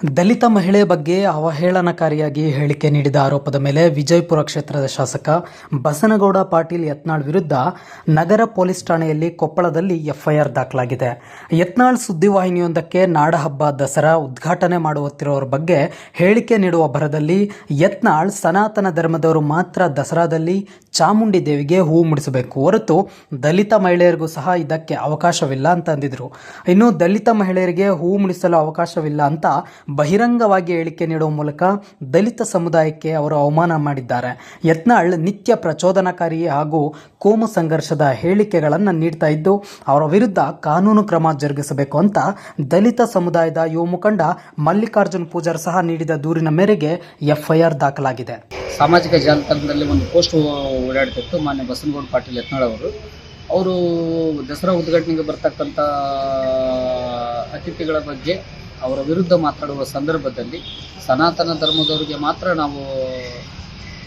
ದಲಿತ ಮಹಿಳೆ ಬಗ್ಗೆ ಅವಹೇಳನಕಾರಿಯಾಗಿ ಹೇಳಿಕೆ ನೀಡಿದ ಆರೋಪದ ಮೇಲೆ ವಿಜಯಪುರ ಕ್ಷೇತ್ರದ ಶಾಸಕ ಬಸನಗೌಡ ಪಾಟೀಲ್ ಯತ್ನಾಳ್ ವಿರುದ್ಧ ನಗರ ಪೊಲೀಸ್ ಠಾಣೆಯಲ್ಲಿ ಕೊಪ್ಪಳದಲ್ಲಿ ಎಫ್ಐಆರ್ ದಾಖಲಾಗಿದೆ. ಯತ್ನಾಳ್ ಸುದ್ದಿವಾಹಿನಿಯೊಂದಕ್ಕೆ ನಾಡಹಬ್ಬ ದಸರಾ ಉದ್ಘಾಟನೆ ಮಾಡುತ್ತಿರುವವರ ಬಗ್ಗೆ ಹೇಳಿಕೆ ನೀಡುವ ಭರದಲ್ಲಿ ಯತ್ನಾಳ್ ಸನಾತನ ಧರ್ಮದವರು ಮಾತ್ರ ದಸರಾದಲ್ಲಿ ಚಾಮುಂಡಿ ದೇವಿಗೆ ಹೂ ಮುಡಿಸಬೇಕು. ಹೊರತು ದಲಿತ ಮಹಿಳೆಯರಿಗೂ ಸಹ ಇದಕ್ಕೆ ಅವಕಾಶವಿಲ್ಲ ಅಂತ ಅಂದಿದ್ರು. ಇನ್ನು ದಲಿತ ಮಹಿಳೆಯರಿಗೆ ಹೂ ಮುಡಿಸಲು ಅವಕಾಶವಿಲ್ಲ ಅಂತ ಬಹಿರಂಗವಾಗಿ ಹೇಳಿಕೆ ನೀಡುವ ಮೂಲಕ ದಲಿತ ಸಮುದಾಯಕ್ಕೆ ಅವರು ಅವಮಾನ ಮಾಡಿದ್ದಾರೆ. ಯತ್ನಾಳ್ ನಿತ್ಯ ಪ್ರಚೋದನಕಾರಿ ಹಾಗೂ ಕೋಮು ಸಂಘರ್ಷದ ಹೇಳಿಕೆಗಳನ್ನು ನೀಡ್ತಾ ಇದ್ದು, ಅವರ ವಿರುದ್ಧ ಕಾನೂನು ಕ್ರಮ ಜರುಗಿಸಬೇಕು ಅಂತ ದಲಿತ ಸಮುದಾಯದ ಯುವ ಮುಖಂಡ ಮಲ್ಲಿಕಾರ್ಜುನ್ ಪೂಜಾರ್ ಸಹ ನೀಡಿದ ದೂರಿನ ಮೇರೆಗೆ ಎಫ್ಐಆರ್ ದಾಖಲಾಗಿದೆ. ಸಾಮಾಜಿಕ ಜಾಲತಾಣದಲ್ಲಿ ಒಂದು ಪೋಸ್ಟ್ ಓಡಾಡ್ತಿತ್ತು ಮಾನ್ಯ ಬಸನಗೌಡ ಪಾಟೀಲ್ ಯತ್ನಾಳ್ ಅವರು. ಅವರು ದಸರಾ ಉದ್ಘಾಟನೆಗೆ ಬರ್ತಕ್ಕಂಥ ಅತಿಥಿಗಳ ಬಗ್ಗೆ ಅವರ ವಿರುದ್ಧ ಮಾತಾಡುವ ಸಂದರ್ಭದಲ್ಲಿ ಸನಾತನ ಧರ್ಮದವರಿಗೆ ಮಾತ್ರ ನಾವು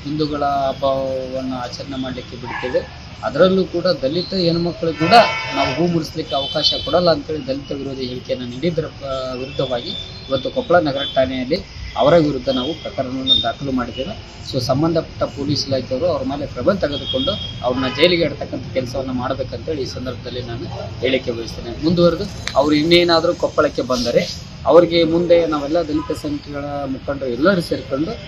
ಹಿಂದೂಗಳ ಹಬ್ಬವನ್ನು ಆಚರಣೆ ಮಾಡಲಿಕ್ಕೆ ಬಿಡ್ತೇವೆ. ಅದರಲ್ಲೂ ಕೂಡ ದಲಿತ ಹೆಣ್ಮಕ್ಳು ಕೂಡ ನಾವು ಹೂ ಮುಡಿಸ್ಲಿಕ್ಕೆ ಅವಕಾಶ ಕೊಡಲ್ಲ ಅಂತೇಳಿ ದಲಿತ ವಿರೋಧಿ ಹೇಳಿಕೆಯನ್ನು ನೀಡಿದ್ದರ ವಿರುದ್ಧವಾಗಿ ಇವತ್ತು ಕೊಪ್ಪಳ ನಗರ ಠಾಣೆಯಲ್ಲಿ ಅವರ ವಿರುದ್ಧ ನಾವು ಪ್ರಕರಣವನ್ನು ದಾಖಲು ಮಾಡಿದ್ದೇವೆ. ಸೊ, ಸಂಬಂಧಪಟ್ಟ ಪೊಲೀಸ್ ಇಲಾಖೆಯವರು ಅವ್ರ ಮೇಲೆ ಕ್ರಮ ತೆಗೆದುಕೊಂಡು ಅವ್ರನ್ನ ಜೈಲಿಗೆ ಇಡ್ತಕ್ಕಂಥ ಕೆಲಸವನ್ನು ಮಾಡಬೇಕಂತೇಳಿ ಈ ಸಂದರ್ಭದಲ್ಲಿ ನಾನು ಹೇಳಿಕೆ ಬಯಸ್ತೇನೆ ಮುಂದುವರೆದು ಅವರು ಇನ್ನೇನಾದರೂ ಕೊಪ್ಪಳಕ್ಕೆ ಬಂದರೆ ಅವರಿಗೆ ಮುಂದೆ ನಾವೆಲ್ಲ ದಲಿತ ಸಂಘಗಳ ಮುಖಂಡರು ಎಲ್ಲರೂ ಸೇರಿಕೊಂಡು